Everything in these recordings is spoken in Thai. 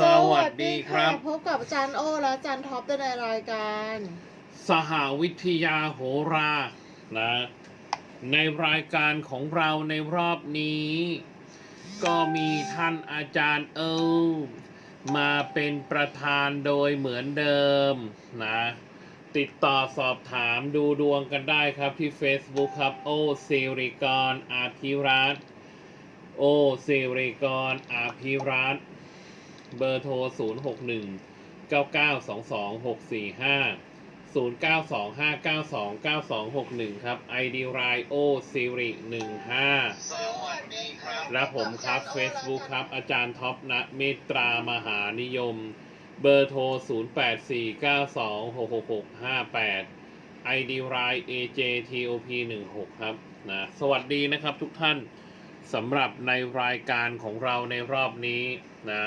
สวัสดีครับ พบกับอาจารย์โอและอาจารย์ท็อปในรายการ สหวิทยาโหรานะในรายการของเราในรอบนี้ ก็มีท่านอาจารย์เอิลมาเป็นประธานโดยเหมือนเดิมนะติดต่อสอบถามดูดวงกันได้ครับที่ Facebook ครับโอสิริกรอาภิรัตน์โอสิริกรอาภิรัตน์ เบอร์โทร 0 6 1 9 9 2 2 6 4 5 0 9 2 5 9 2 9 2 6 1 ครับ ID r i o s i r i 15สวัสดีครับและผมครับ Facebook ครับ อาจารย์ท็อปณเมตรามหานิยม เบอร์โทร 0 8 4 9 2 6 6 6 5 8 ID r i AJTOP 16ครับนะสวัสดีนะครับทุกท่านสำหรับในรายการของเราในรอบนี้นะ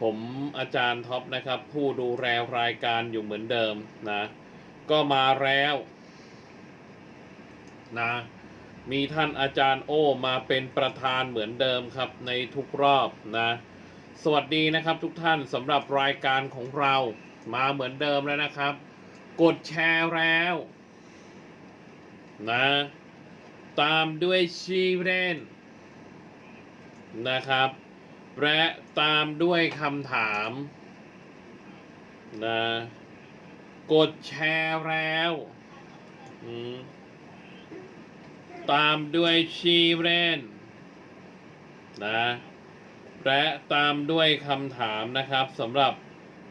ผมอาจารย์ท็อปนะครับ ผู้ดูแลรายการอยู่เหมือนเดิมนะ ก็มาแล้วนะมีท่านอาจารย์โอมาเป็นประธานเหมือนเดิมครับในทุกรอบนะ สวัสดีนะครับทุกท่านสำหรับรายการของเรามาเหมือนเดิมแล้วนะครับ กดแชร์แล้วนะตามด้วยชีเรนนะครับ และตามด้วยคำถามนะกดแชร์แล้วตามด้วยชีเรนนะและตามด้วยคำถามนะครับสำหรับ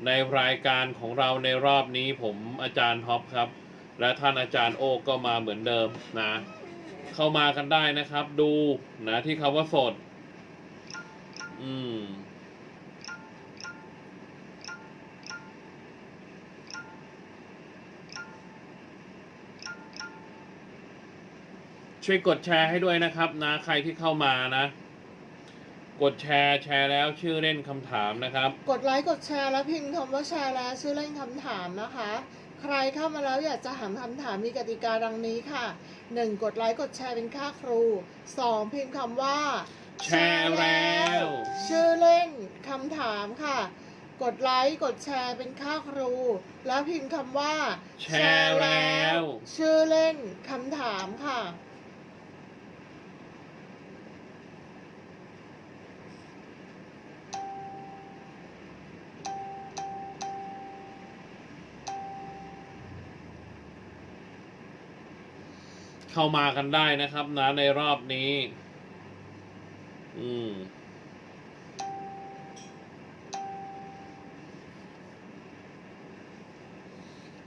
ในรายการของเราในรอบนี้ผมอาจารย์ท็อปครับ และท่านอาจารย์โอก็มาเหมือนเดิมนะ เข้ามากันได้นะครับ ดูนะที่คำว่าสด อืม ช่วยกดแชร์ให้ด้วยนะครับนะ ใครที่เข้ามานะ กดแชร์แชร์แล้วชื่อเล่นคำถามนะครับ กดไลค์กดแชร์แล้วพิมพ์คำว่าแชร์แล้วชื่อเล่นคำถามนะคะ ใครเข้ามาแล้วอยากจะถามคำถามมีกติกาดังนี้ค่ะ 1. กดไลค์กดแชร์เป็นค่าครู 2. พิมพ์คำว่า แชร์แล้ว ชื่อเล่นคำถามค่ะ กดไลค์กดแชร์เป็นค่าครู แล้วพิมพ์คำว่า แชร์แล้ว ชื่อเล่นคำถามค่ะ เข้ามากันได้นะครับนะในรอบนี้ อืม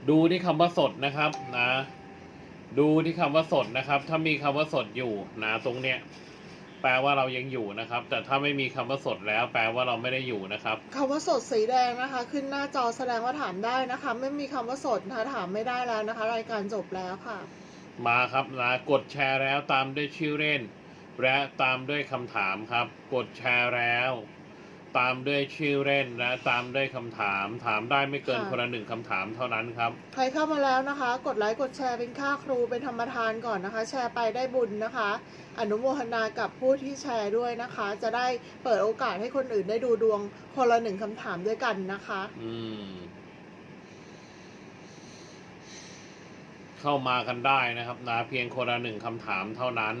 ดูที่คำว่าสดนะครับนะ ดูที่คำว่าสดนะครับ ถ้ามีคำว่าสดอยู่นะตรงเนี้ยแปลว่าเรายังอยู่นะครับ แต่ถ้าไม่มีคำว่าสดแล้ว แปลว่าเราไม่ได้อยู่นะครับคำว่าสดสีแดงนะคะ ขึ้นหน้าจอแสดงว่าถามได้นะคะ ไม่มีคำว่าสดนะคะถามไม่ได้แล้วนะคะ รายการจบแล้วค่ะ มาครับนะกดแชร์แล้วตามด้วยชื่อเล่น และตามด้วยคำถามครับ กดแชร์แล้ว ตามด้วยชื่อเล่นและตามด้วยคำถาม ถามได้ไม่เกินค่ะ คนละหนึ่งคำถามเท่านั้นครับ ใครเข้ามาแล้วนะคะ กดไลค์กดแชร์เป็นค่าครูเป็นธรรมทานก่อนนะคะ แชร์ไปได้บุญนะคะ อนุโมทนากับผู้ที่แชร์ด้วยนะคะ จะได้เปิดโอกาสให้คนอื่นได้ดูดวงคนละหนึ่งคำถามด้วยกันนะคะ อืม เข้ามากันได้นะครับนะเพียงคนละหนึ่งคำถามเท่านั้น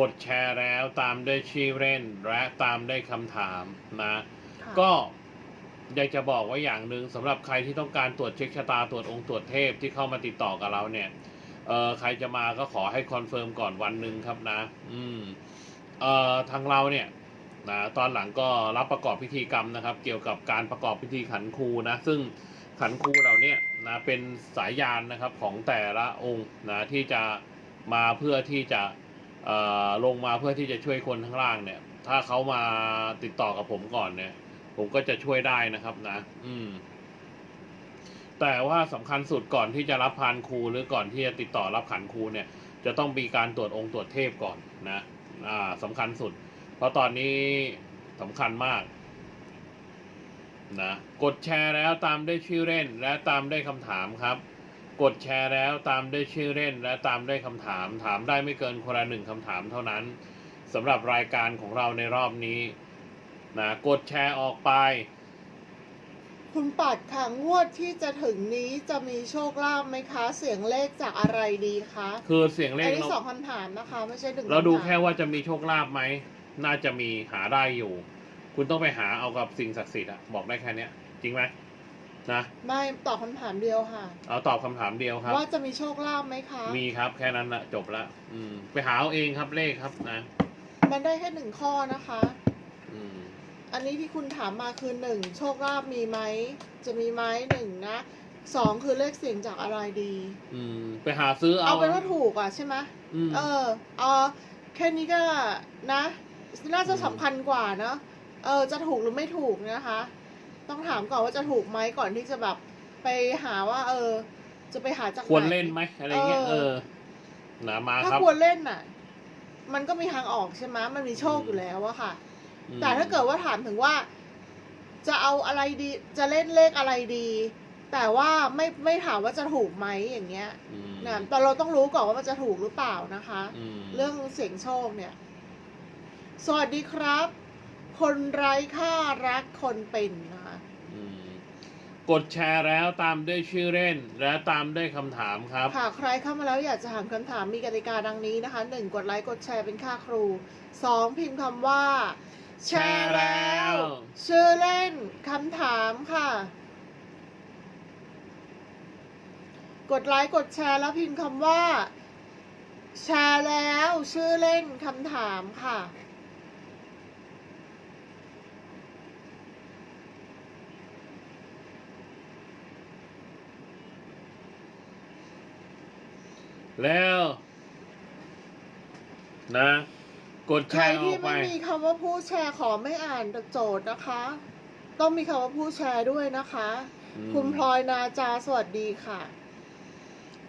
กดแชร์แล้วตามด้วยชื่อเล่นและตามด้วยคำถามนะค่ะก็อยากจะบอกว่าอย่างหนึ่งสำหรับใครที่ต้องการตรวจเช็คชะตาตรวจองค์ตรวจเทพที่เข้ามาติดต่อกับเราเนี่ยเอ่อใครจะมาก็ขอให้คอนเฟิร์มก่อนวันหนึ่งครับนะ อืมเอ่อทางเราเนี่ยนะตอนหลังก็รับประกอบพิธีกรรมนะครับ เกี่ยวกับการประกอบพิธีขันครูนะ ซึ่งขันครูเราเนี่ยนะเป็นสายยานนะครับของแต่ละองค์นะที่จะมาเพื่อที่จะเอ่อ ลงมาเพื่อที่จะช่วยคนข้างล่างเนี่ย ถ้าเขามาติดต่อกับผมก่อนเนี่ย ผมก็จะช่วยได้นะครับนะ อืม แต่ว่าสำคัญสุดก่อนที่จะรับพานครูหรือก่อนที่จะติดต่อรับขันครูเนี่ย จะต้องมีการตรวจองค์ตรวจเทพก่อนนะ อ่าสำคัญสุด เพราะตอนนี้สำคัญมาก นะ กดแชร์แล้วตามได้ชื่อเล่นและตามได้วยคำถามครับ กดแชร์แล้วตามด้วยชื่อเล่นและตามด้วยคำถาม ถามได้ไม่เกินคนละหนึ่งคำถามเท่านั้นสำหรับรายการของเราในรอบนี้นะกดแชร์ออกไป คุณปัดค่ะงวดที่จะถึงนี้จะมีโชคลาภไหมคะ เสียงเลขจากอะไรดีคะคือเสียงเลอัขนนี้เราสองคำถามนะคะ ไม่ใช่หนึ่งเราดูำถมแค่ว่าจะมีโชคลาภไหม น่าจะมีหาได้อยู่ คุณต้องไปหาเอากับสิ่งศักดิ์สิทธิ์อะบอกได้แค่เนี้ย จริงไหม นะไม่ตอบคำถามเดียวค่ะ เอาตอบคำถามเดียวครับ ว่าจะมีโชคลาภไหมคะ มีครับแค่นั้นละจบละอืม ไปหาเอาเองครับเลขครับนะ มันได้แค่หนึ่งข้อนะคะ อืม อันนี้ที่คุณถามมาคือหนึ่งโชคลาภมีไหมจะมีไหมหนึ่งนะสองคือเลขเสียงจากอะไรดี อืม ไปหาซื้อเอาเอาเป็นว่าถูกอะใช่ไหมอืมเออเอาแค่นี้ก็นะ น่าจะอืมสำคัญกว่าเนอะเออ จะถูกหรือไม่ถูกนะคะ ต้องถามก่อนว่าจะถูกไหมก่อนที่จะแบบไปหาว่า เออ จะไปหาจากไหน ควรเล่นไหมอะไรเงี้ยเอเออ อนะมาถ้าครับ ควรเล่นน่ะ มันก็มีทางออกใช่ไหมมันมีโชคอืมอยู่แล้วอะค่ะอืมแต่ถ้าเกิดว่าถามถึงว่า จะเอาอะไรดี จะเล่นเลขอะไรดี แต่ว่าไม่ไม่ถามว่าจะถูกไหมอย่างเงี้ยอืมนะแต่เราต้องรู้ก่อนว่ามันจะถูกหรือเปล่านะคะอืมเรื่องเสียงโชคเนี่ย สวัสดีครับ คนไร้ค่ารักคนเป็นนะคะอืม กดแชร์แล้วตามด้วยชื่อเล่น และตามด้วยคำถามครับค่ะใครเข้ามาแล้วอยากจะถามคำถามมีกติกาดังนี้นะคะหนึ่งกดไลค์กดแชร์เป็นค่าครูสองพิมพ์คำว่า แชร์แล้ว ชื่อเล่นคำถามค่ะ กดไลค์กดแชร์แล้วพิมพ์คำว่า แชร์แล้วชื่อเล่นคำถามค่ะ แล้วนะ กดใคแชรร์ออที่กไป ไม่มีคำว่าผู้แชร์ขอไม่อ่านโจทย์นะคะ ต้องมีคำว่าผู้แชร์ด้วยนะคะ อืม คุณพลอยนาจาสวัสดีค่ะ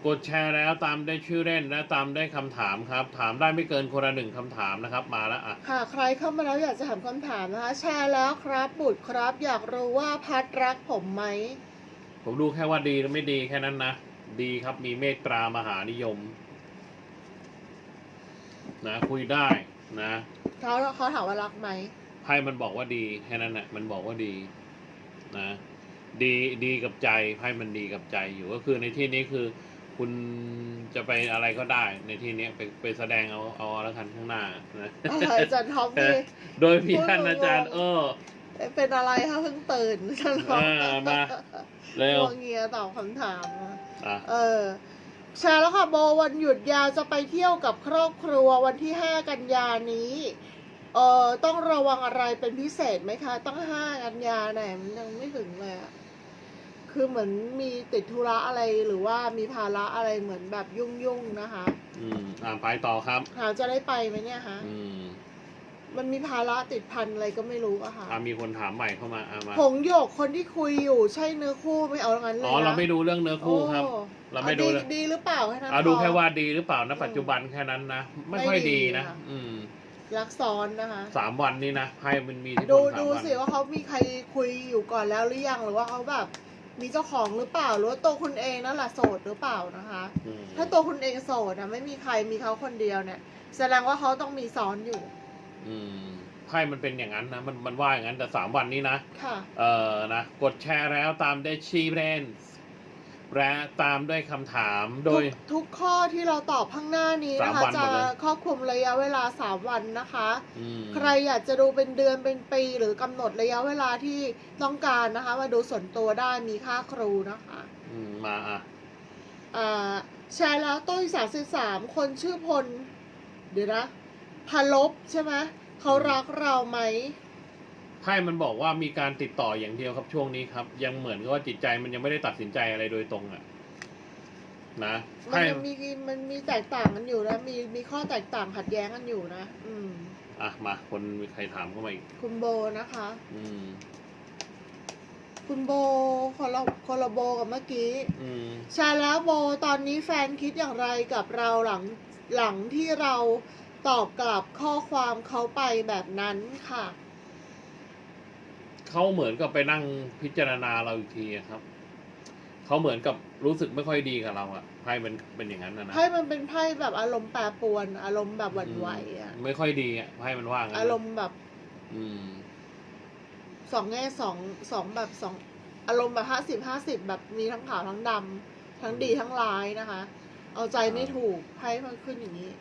กดแชร์แล้วตามด้วยชื่อเล่นและตามด้วยคำถามครับ ถามได้ไม่เกินคนละหนึ่งคำถามนะครับ มาแล้วอะ ค่ะใครเข้ามาแล้วอยากจะถามคำถามนะคะ แชร์แล้วครับบุตรครับ อยากรู้ว่าพัดรักผมไหมผมดูแค่ว่าดีหรือไม่ดีแค่นั้นนะ ดีครับมีเมตตามหานิยม นะ คุยได้นะเขาเขาถามว่ารักไหมไพ่มันบอกว่าดีแค่นั้นแหละมันบอกว่าดี นะ ดีดีกับใจไพ่มันดีกับใจอยู่ก็คือในที่นี้คือ คุณจะไปอะไรก็ได้ ในที่นี้ไปไปแสดงเอาเอาแล้วกันข้างหน้านะอะไรอาจันท็อปนี่โดยพี่ท่านอาจารย์ เออ เป็นอะไรคะเพิ่งตื่นจันท็อปเออมาเร็ว งวงเงียตอบคำถามนะอะเออแชร์แล้วค่ะโบวันหยุดยาวจะไปเที่ยวกับครอบครัววันที่ห้ากันยานี้เออต้องระวังอะไรเป็นพิเศษไหมคะต้องห้ากันยาไหนมันยังไม่ถึงเลยอะคือเหมือนมีติดธุระอะไรหรือว่ามีภาระอะไรเหมือนแบบยุ่งๆนะคะอืมอ่าไปต่อครับถามจะได้ไปไหมเนี่ยคะ อืม มันมีภาระติดพันอะไรก็ไม่รู้อะค่ะ อ่ามีคนถามใหม่เข้ามาอ่ามาผงโยกคนที่คุยอยู่ใช่เนื้อคู่ไม่เอางั้นเลยอ๋อนะเราไม่ดูเรื่องเนื้อคู่ครับ โอ้เราไม่ดูอะเลยดีหรือเปล่าแค่นั้นเอาดูพอ แค่ว่าดีหรือเปล่านะอืมปัจจุบันแค่นั้นนะ ไม่ไม่ค่อยดีดีนะค่ะ อืมรักซ้อนนะคะ สามวันนี้นะไพ่มันมีที่ดูผลสามดูวันสิว่าเขามีใครคุยอยู่ก่อนแล้วหรือยังหรือว่าเขาแบบ มีเจ้าของหรือเปล่าหรือว่าตัวคุณเองนั่นแหละโสดหรือเปล่านะคะ อืมถ้าตัวคุณเองโสดนะไม่มีใครมีเขาคนเดียวเนี่ย แสดงว่าเขาต้องมีซ้อนอยู่ อืมไพ่มันเป็นอย่างนั้นนะมันมันว่าอย่างนั้นแต่สามวันนี้นะค่ะ เอ่อนะกดแชร์แล้วตามด้วยชีแบรนด์และตามด้วยคำถามโดย ทุกทุกข้อที่เราตอบข้างหน้านี้นะคะสามวันหมจะดเลย ครอบคลุมระยะเวลาสามวันนะคะ อืม ใครอยากจะดูเป็นเดือนเป็นปี หรือกำหนดระยะเวลาที่ต้องการนะคะ มาดูส่วนตัวได้มีค่าครูนะคะอืมมาอะ อ่าแชร์แล้วต้นสามสิบสามคนชื่อพล เดี๋ยวนะ พลบใช่ไหมเขารักเราไหมไพ่มันบอกว่ามีการติดต่ออย่างเดียวครับช่วงนี้ครับ ยังเหมือนกับว่าจิตใจมันยังไม่ได้ตัดสินใจอะไรโดยตรงอะ นะมันไพ่ยังมีมันมีแตกต่างกันอยู่นะมีมีข้อแตกต่างขัดแย้งกันอยู่นะอืม อะมา คนมีใครถามเข้ามาอีก คุณโบนะคะ อืม คุณโบคนละคนละโบกับเมื่อกี้ อืมแชร์แล้วโบตอนนี้แฟนคิดอย่างไรกับเราหลังหลังที่เรา ตอบกลับข้อความเขาไปแบบนั้นค่ะ เขาเหมือนกับไปนั่งพิจารณาเราอีกทีอะครับ เขาเหมือนกับรู้สึกไม่ค่อยดีกับเราอะไพ่เป็นเป็นอย่างนั้นนะนะไพ่มันเป็นไพ่แบบอารมณ์แปรปรวน อารมณ์แบบหวั่นไหวอะมไม่ค่อยดีอะไพ่มันว่างั้นนะอารมณ์แบบอืม สองแง่สองสองแบบสองอารมณ์แบบห้าสิบห้าสิบแบบมีทั้งขาวทั้งดำทั้งดีทั้งร้ายนะคะ เอาใจไม่ถูกไพ่มันขึ้นอย่างนี้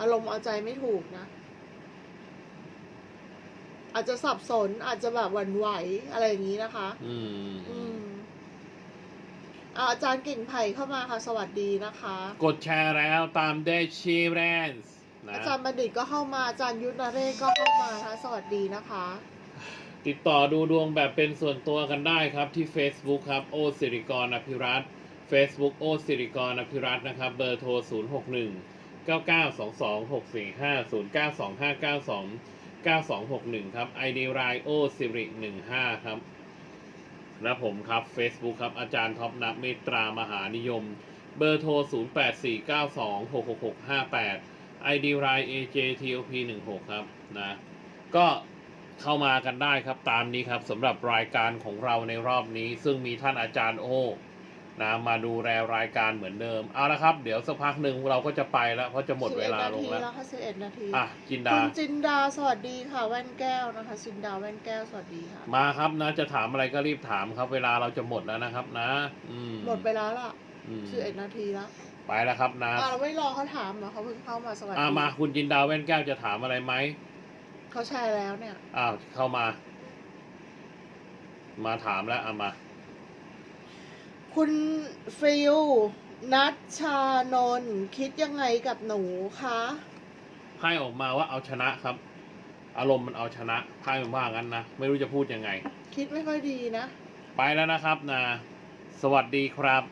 อารมณ์เอาใจไม่ถูกนะ อาจจะสับสนอาจจะแบบหวั่นไหวอะไรอย่างนี้นะคะ อืมอืมอ่าอาจารย์เก่งไผ่เข้ามาค่ะ สวัสดีนะคะ กดแชร์แล้วตามด้วยชีแรนส์นะอาจารย์บัณฑิตก็เข้ามาอาจารย์ยุทธนเรศก็เข้ามานะคะสวัสดีนะคะ ติดต่อดูดวงแบบเป็นส่วนตัวกันได้ครับที่ Facebook ครับ โอสิริกรอภิรัตน์ Facebook โอสิริกรอภิรัตน์นะครับ เบอร์โทร 0 9 9 2 2 6 4 5 0 9 2 5 9 2 9 2 6 1ครับ ID รายโอสิริ15 ครับ และผมครับ Facebook ครับ อาจารย์ท็อปนับเมตตามหานิยม เบอร์โทร 0 8 4 9 2 6 6 6 5 8 ID ราย AJTOP 16 ครับนะ ก็เข้ามากันได้ครับตามนี้ครับสำหรับรายการของเราในรอบนี้ ซึ่งมีท่านอาจารย์โอ นะมาดูแลรายการเหมือนเดิม เอาละครับ เดี๋ยวสักพักหนึ่งเราก็จะไปแล้วเพราะจะหมดเวลาลงแล้ว11นาทีแล้วค่ะสิบเอ็ดนาทีอะจินคุดาณจินดาสวัสดีค่ะแว่นแก้วนะคะจินดาแว่นแก้วสวัสดีค่ะ มาครับนะจะถามอะไรก็รีบถามครับ เวลาเราจะหมดแล้วนะครับ นะอืมหมดไปแล้วล่ะอืมสิบเอ็ดนาทีแล้วไปแล้วครับนะอ่าเราไม่รอเขาถามเหรอเขาเพิ่งเข้ามาสวัสดีอ่ามาคุณจินดาแว่นแก้วจะถามอะไรไหมเขาแชร์แล้วเนี่ยอ้าวเข้ามา มาถามแล้วเอามา คุณฟิลนัชชานนท์คิดยังไงกับหนูคะไพ่ออกมาว่าเอาชนะครับ อารมณ์มันเอาชนะไพ่มันว่างั้นนะ ไม่รู้จะพูดยังไง คิดไม่ค่อยดีนะ ไปแล้วนะครับนะ สวัสดีครับ